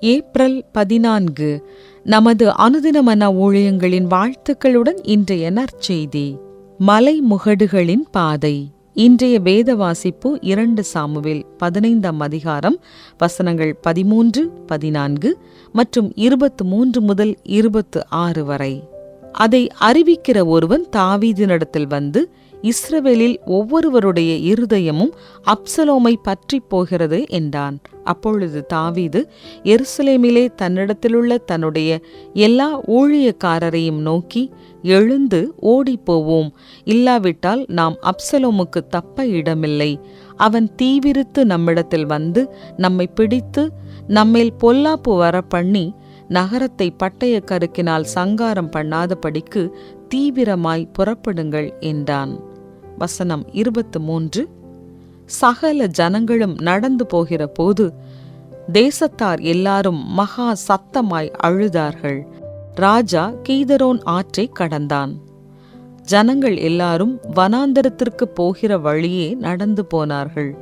April பதினான்கு. நமது அனுதினமன ஊழியங்களின் வாழ்த்துக்களுடன் இன்றைய நற்செய்தி. மலை முகடுகளின் பாதை. இன்றைய வேத வாசிப்பு இரண்டு சாமுவில் பதினைந்தாம் அதிகாரம் வசனங்கள் பதிமூன்று பதினான்கு மற்றும் இருபத்து மூன்று முதல் இருபத்து ஆறு வரை. அதை அறிவிக்கிற ஒருவன் தாவீதினிடத்தில் வந்து இஸ்ரவேலில் ஒவ்வொருவருடைய இருதயமும் அப்சலோமை பற்றி போகிறது என்றான். அப்பொழுது தாவீது எருசலேமிலே தன்னிடத்திலுள்ள தன்னுடைய எல்லா ஊழியக்காரரையும் நோக்கி எழுந்து ஓடிப்போவோம். இல்லாவிட்டால் நாம் அப்சலோமுக்கு தப்ப இடமில்லை. அவன் தீவிரித்து நம்மிடத்தில் வந்து நம்மை பிடித்து நம்மேல் பொல்லாப்பு வர பண்ணி நகரத்தை பட்டய கருக்கினால் சங்காரம் பண்ணாதபடிக்கு தீவிரமாய் புறப்படுங்கள் என்றான். வசனம் இருபத்து மூன்று. சகல ஜனங்களும் நடந்து போகிற போது தேசத்தார் எல்லாரும் மகா சத்தமாய் அழுதார்கள். ராஜா கீதரோன் ஆற்றை கடந்தான். ஜனங்கள் எல்லாரும் வனாந்தரத்திற்கு போகிற வழியே நடந்து போனார்கள்.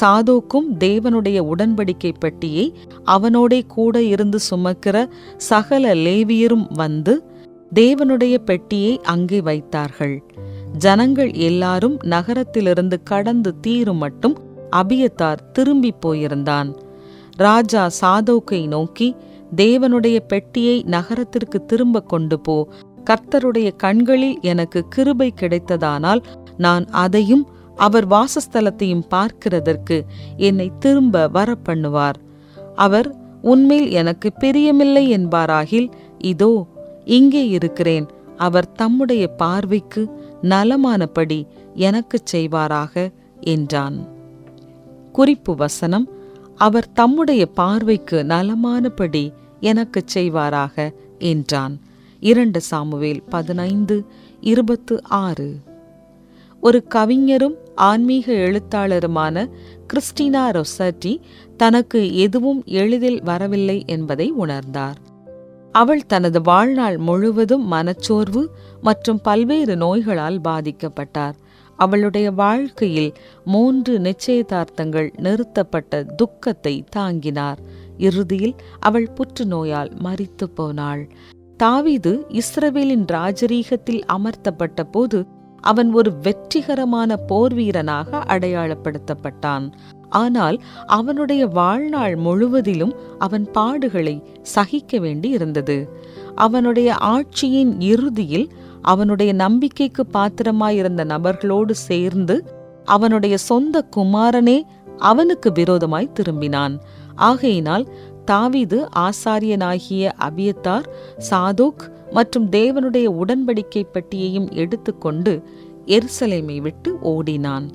சாதோக்கும் தேவனுடைய உடன்படிக்கை பெட்டியை அவனோடே கூட இருந்து சுமக்கிற சகல லேவியரும் வந்து தேவனுடைய பெட்டியை அங்கே வைத்தார்கள். ஜனங்கள் எல்லாரும் நகரத்திலிருந்து கடந்து தீரும் மட்டும் அபியத்தார் திரும்பி போயிருந்தான். ராஜா சாதோக்கை நோக்கி தேவனுடைய பெட்டியை நகரத்திற்கு திரும்ப கொண்டு போ. கர்த்தருடைய கண்களில் எனக்கு கிருபை கிடைத்ததானால் நான் அதையும் அவர் வாசஸ்தலத்தையும் பார்க்கிறதற்கு என்னை திரும்ப வர பண்ணுவார் அவர் உண்மையில் எனக்கு பிரியமில்லை என்பாராகில் இதோ இங்கே இருக்கிறேன். அவர் தம்முடைய பார்வைக்கு நலமானபடி எனக்குச் செய்வாராக என்றான். குறிப்பு வசனம் அவர் தம்முடைய பார்வைக்கு நலமானபடி எனக்குச் செய்வாராக என்றான். இரண்டு சாமுவேல் பதினைந்து இருபத்து ஆறு. ஒரு கவிஞரும் ஆன்மீக எழுத்தாளருமான கிறிஸ்டினா ரொசட்டி தனக்கு எதுவும் எளிதில் வரவில்லை என்பதை உணர்ந்தார். அவள் தனது வாழ்நாள் முழுவதும் மனச்சோர்வு மற்றும் பல்வேறு நோய்களால் பாதிக்கப்பட்டார். அவளுடைய வாழ்க்கையில் மூன்று நிச்சயதார்த்தங்கள் நிறுத்தப்பட்ட துக்கத்தை தாங்கினார். இறுதியில் அவள் புற்றுநோயால் மறித்து போனாள். தாவீது இஸ்ரவேலின் ராஜரீகத்தில் அமர்த்தப்பட்ட போது அவன் ஒரு வெற்றிகரமான போர் வீரனாக அடையாளப்படுத்தப்பட்டான். ஆனால் அவனுடைய வாழ்நாள் முழுவதிலும் அவன் பாடுகளை சகிக்க வேண்டி இருந்தது அவனுடைய ஆட்சியின் இறுதியில் அவனுடைய நம்பிக்கைக்கு பாத்திரமாயிருந்த நபர்களோடு சேர்ந்து அவனுடைய சொந்த குமாரனே அவனுக்கு விரோதமாய் திரும்பினான். ஆகையினால் தாவீது ஆசாரியனாகிய அபியத்தார் சாதோக் மற்றும் தேவனுடைய உடன்படிக்கை பட்டியையும் எடுத்துக்கொண்டு எருசலேமை விட்டு ஓடினான்.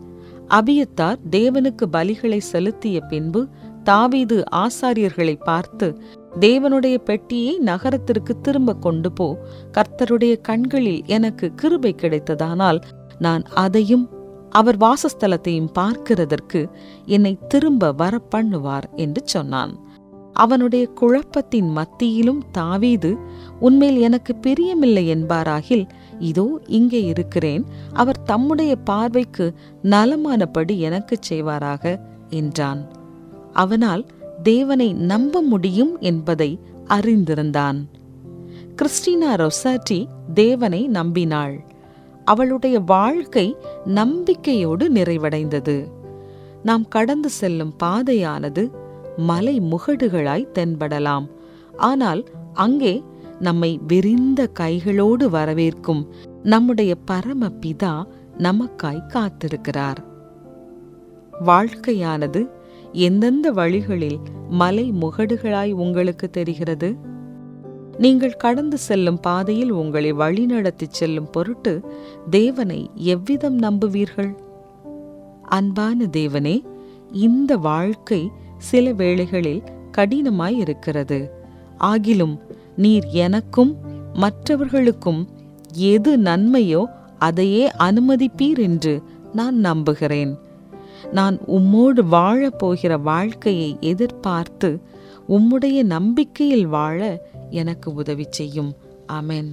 அபியத்தார் தேவனுக்கு பலிகளை செலுத்திய பின்பு தாவீது ஆசாரியர்களை பார்த்து தேவனுடைய பெட்டியை நகரத்திற்கு திரும்ப கொண்டு போ. கர்த்தருடைய கண்களில் எனக்கு கிருபை கிடைத்ததானால் நான் அதையும் அவர் வாசஸ்தலத்தையும் பார்க்கிறதற்கு என்னை திரும்ப வர பண்ணுவார் என்று சொன்னான். அவனுடைய குழப்பத்தின் மத்தியிலும் தாவீது உண்மையில் எனக்கு பிரியமில்லை என்பாராகில் இதோ இங்கே இருக்கிறேன். அவர் தம்முடைய பார்வைக்கு நலமானபடி எனக்குச் செய்வாராக என்றான். அவனால் தேவனை நம்ப முடியும் என்பதை அறிந்திருந்தான். கிறிஸ்டினா ரொசாட்டி தேவனை நம்பினாள். அவளுடைய வாழ்க்கை நம்பிக்கையோடு நிறைவடைந்தது. நாம் கடந்து செல்லும் பாதையானது மலை முகடுகளாய் தென்படலாம். ஆனால் அங்கே நம்மை விரிந்த கைகளோடு வரவேற்கும் நம்முடைய பரம பிதா நமக்காய் காத்திருக்கிறார். வாழ்க்கையானது எந்தெந்த வழிகளில் மலை முகடுகளாய் உங்களுக்கு தெரிகிறது? நீங்கள் கடந்து செல்லும் பாதையில் உங்களை வழிநடத்திச் செல்லும் பொருட்டு தேவனை எவ்விதம் நம்புவீர்கள்? அன்பான தேவனே இந்த வாழ்க்கை சில வேளைகளில் கடினமாய் இருக்கிறது. ஆகிலும் நீர் எனக்கும் மற்றவர்களுக்கும் எது நன்மையோ அதையே அனுமதிப்பீர் என்று நான் நம்புகிறேன். நான் உம்மோடு வாழப் போகிற வாழ்க்கையை எதிர்பார்த்து உம்முடைய நம்பிக்கையில் வாழ எனக்கு உதவி செய்யும். அமென்